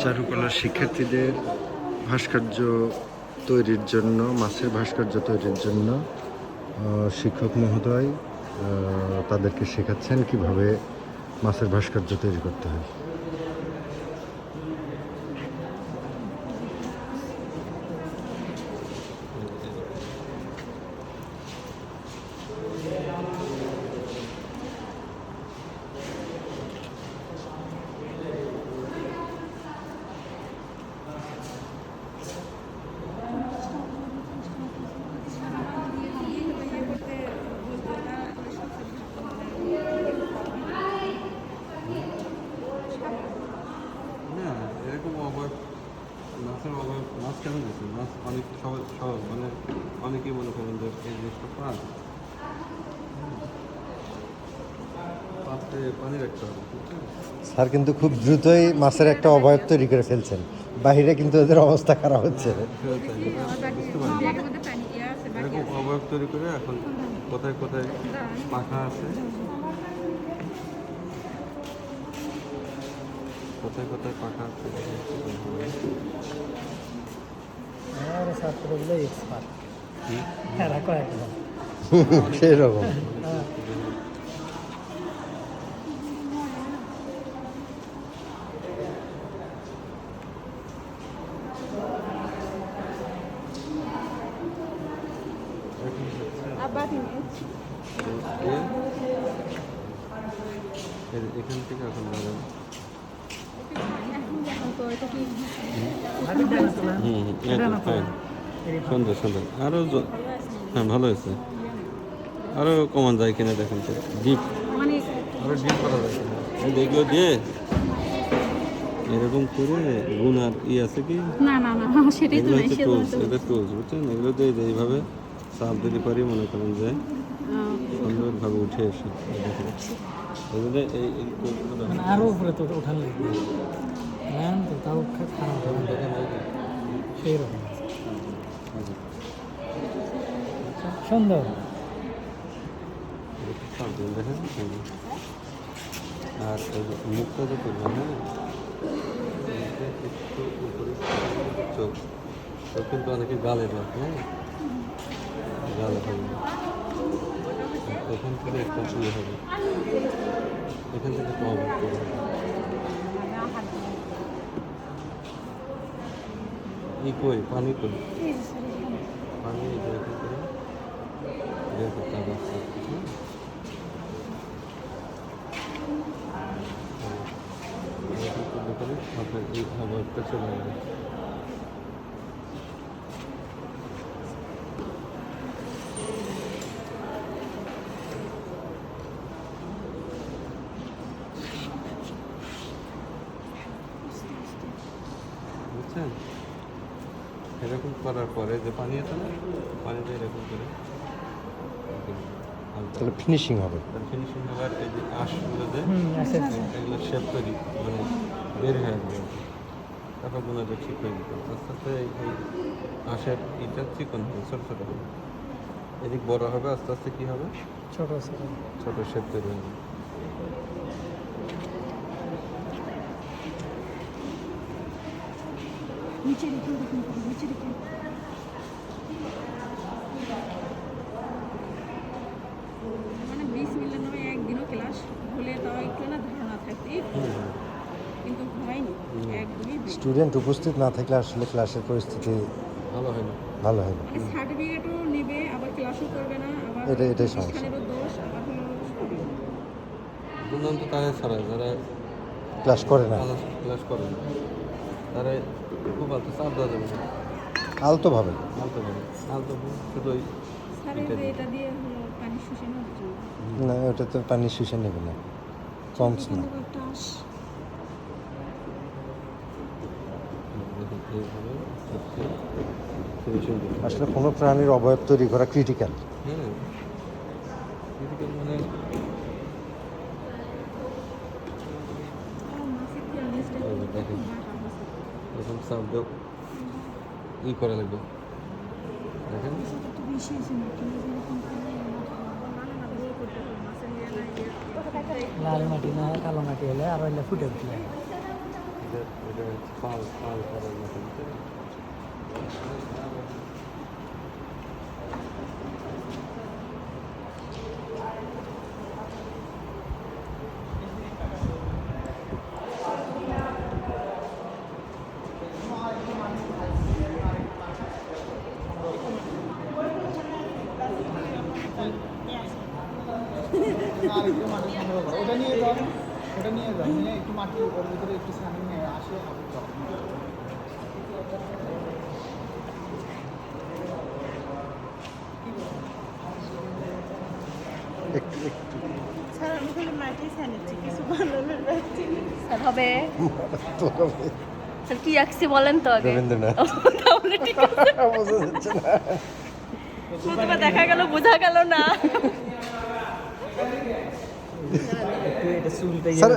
চারুকলার শিক্ষার্থীদের ভাস্কর্য তৈরির জন্য, মাছের ভাস্কর্য তৈরির জন্য শিক্ষক মহোদয় তাদেরকে শেখাচ্ছেন কীভাবে মাছের ভাস্কর্য তৈরি করতে হয় না এরকম অভাব মাছের অভাব মাছ কেন দিচ্ছে মাছ অনেক সহজ সহজ মানে অনেকেই মনে করেন যে এই জিনিসটা পান? স্যার কিন্তু খুব দ্রুতই মাছের একটা অবয়ব তৈরি করে ফেলছেন। বাহিরে কিন্তু এদের অবস্থা খারাপ হচ্ছে। এরকম অবয়ব তৈরি করে এখন কোথায় কোথায় পাখা আছে? কোথায় কোথায় পাখা আমার ছাত্রগুলো এক্সপার্ট এরা কয়েকজন সেই এখান থেকে এখন যাবেন হুম। সুন্দর। সুন্দর আরও হ্যাঁ ভালো হয়েছে। আরও কমান যায় কিনা দেখেন তো। ডিপ আরও ডিপ করা যায় কিনা যে এগুলো দিয়ে। এরকম করে গুণ আর ই আছে কি? না না না সেটাই তো এগুলো নাই হচ্ছে তো এটা টুলস বুঝছেন? এগুলো দিয়ে এইভাবে চাপ দিতে পারি মনে করেন যে সুন্দরভাবে উঠে এসে। এই এগুলো এই। মানে আরও উপরে তো ওঠান লাগবে হ্যাঁ তো তাও খারাপ সেই রকম সুন্দর আর মুখটা যে করবেন হ্যাঁ? চোখ। গালে হ্যাঁ? থেকে একটা ইয়ে হবে। এখান থেকে একটু অবক করবে ই কই পানি কই পানি এই যে এখান থেকে বের করতে হবে আস্তে আস্তে, হ্যাঁ? এরকম করলে পরে আপনার এই অবয়বটা চলে যাবে বুঝছেন? এরকম করার পরে যে পানি আছে না পানিতে এরকম করে তাহলে ফিনিশিং হবে। ফিনিশিং হওয়ার এই যে আঁশগুলো যে হুম আচ্ছা আচ্ছা। এগুলো শেপ তৈরি মানে বের হয়ে আসবে তারপর হবে ঠিক হয়ে যেত আস্তে আস্তে এই এই আঁশের ইটা চিকন হবে ছোটো ছোটো হবে। এদিক বড় হবে আস্তে আস্তে কী হবে? ছোটো ছোট। ছোট শেপ তৈরি হবে। নিচে রেখে দেখুন নিচে রেখে মানে বিশ নামে একদিনও ক্লাস হলে তাও একটু না ধারণা থাকতে কিন্তু হয়নি একদমই স্টুডেন্ট উপস্থিত না থাকলে আসলে ক্লাসের পরিস্থিতি ভালো হয় না ভালো হয় না সার্টিফিকেটও নেবে আবার ক্লাসও করবে না আবার এটা- এটাই সমস্যা। দোষ আবার হলো ছাড়া যারা ক্লাস করে না। ক্লাস করে না। তারা খুব আলতো চাপ দেওয়া যাবে না। আলতোভাবে? আলতো করে আলতো শুধু ওই না ওটা তো পানি শুষে নেবে না। কমস না। আসলে কোনো প্রাণীর অবয়ব তৈরি করা ক্রিটিক্যাল মানে মাসিক লিস্টে ওই যে দেখেন এরকম দেও। ই করা লাগবে। দেখেন। লাল মাটি না কালো মাটি হলে আর হইলে ফুটে উঠলে এটা এটা পাল পাল করার মতো বুঝতে পেরেছ? আর একটু মাটি সংগ্রহ করো ওটা নিয়ে যাও ওটা নিয়ে যাও নিয়ে একটু মাটি ওর ভিতরে একটু সানি নিয়ে আসে আবার যাও একটু একটু স্যার আমি খালি মাটি ছানিচ্ছি কিছু বানানোর পারছি স্যার হবে। স্যার কি আঁকছি বলেন তো আগে? রবীন্দ্রনাথ। তাহলে ঠিক আছে। বোঝা যাচ্ছে না। দেখা গেল বোঝা গেল না। স্যার